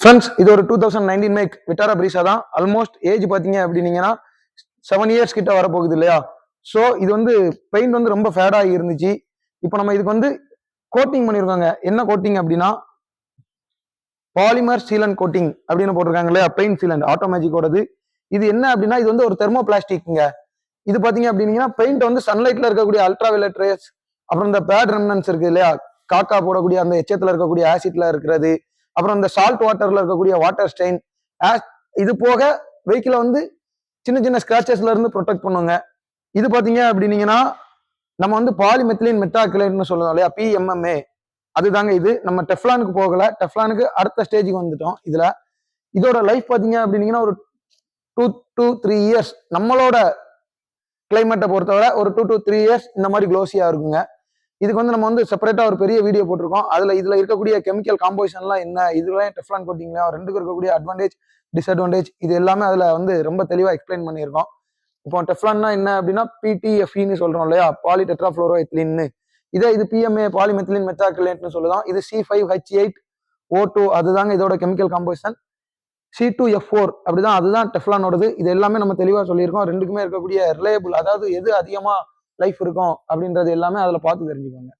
Friends இது ஒரு two thousand nineteen make விட்டாரா பிரீஸா தான். ஆல்மோஸ்ட் ஏஜ் பார்த்தீங்க அப்படின்னீங்கன்னா செவன் இயர்ஸ் கிட்ட வரப்போகுது இல்லையா? ஸோ இது வந்து பெயிண்ட் வந்து ரொம்ப ஃபேடாகி இருந்துச்சு. இப்போ நம்ம இதுக்கு வந்து கோட்டிங் பண்ணியிருக்காங்க. என்ன கோட்டிங் அப்படின்னா பாலிமர் சீலன் கோட்டிங் அப்படின்னு போட்டிருக்காங்க இல்லையா? பெயிண்ட் சீலன் ஆட்டோமேட்டிக்கோடது இது என்ன அப்படின்னா இது வந்து ஒரு தெர்மோ பிளாஸ்டிக்ங்க இது பார்த்தீங்க அப்படின்னீங்கன்னா பெயிண்ட் வந்து சன்லைட்ல இருக்கக்கூடிய அல்ட்ரா வயலட் ரேஸ் அப்புறம் இந்த பேட் ரெமனன்ஸ் இருக்கு இல்லையா? காக்கா போடக்கூடிய அந்த எச்சத்தில் இருக்கக்கூடிய ஆசிட்ல இருக்கிறது. அப்புறம் இந்த சால்ட் வாட்டர்ல இருக்கக்கூடிய வாட்டர் ஸ்டெயின் இது போக வெஹிக்கிளை வந்து சின்ன சின்ன ஸ்கிராச்சஸ்ல இருந்து ப்ரொடெக்ட் பண்ணுவாங்க இது பாத்தீங்க அப்படின்னீங்கன்னா நம்ம வந்து பாலிமெத்திலின் மெட்டாக்லேட்னு சொல்லுவோம் இல்லையா? பிஎம்எம்ஏ அதுதாங்க இது. நம்ம டெஃப்லானுக்கு போகல. டெஃப்லானுக்கு அடுத்த ஸ்டேஜுக்கு வந்துட்டோம் இதுல. இதோட லைஃப் பாத்தீங்க அப்படின்னீங்கன்னா ஒரு டூ டூ த்ரீ இயர்ஸ் நம்மளோட கிளைமேட்டை பொறுத்தவரை ஒரு டூ டு த்ரீ இயர்ஸ் இந்த மாதிரி க்ளோஸியா இருக்குங்க. இதுக்கு வந்து நம்ம வந்து செப்பரேட்டா ஒரு பெரிய வீடியோ போட்டிருக்கோம். அதுல இதுல இருக்கக்கூடிய கெமிக்கல் காம்போசிஷன்லாம் என்ன? இதுலாம் டெஃப்லான் கோட்டிங்ல ரெண்டுக்கும் இருக்கக்கூடிய அட்வான்டேஜ் டிஸ்அட்வான்டேஜ் இது எல்லாமே அதுல வந்து ரொம்ப தெளிவா எக்ஸ்பிளைன் பண்ணியிருக்கோம். இப்போ டெஃப்லான்னா என்ன அப்படின்னா பிடிஎஃப்இன்னு சொல்றோம் இல்லையா? பாலி டெட்ராஃப்ளோரோ எத்லின்னு இதே இது பிஎம்ஏ பாலிமெத்திலின் மெத்தாக்கிலேட்னு சொல்லலாம் இது C five H eight O two அதுதாங்க இதோட chemical composition C two F four அப்படிதான் அதுதான் டெஃப்லானோடது இது எல்லாமே நம்ம தெளிவாக சொல்லியிருக்கோம். ரெண்டுக்குமே இருக்கக்கூடிய ரிலையபிள் அதாவது எது அதிகமாக லைஃப் இருக்கும் அப்படின்றது எல்லாமே அதில் பார்த்து தெரிஞ்சுக்கோங்க.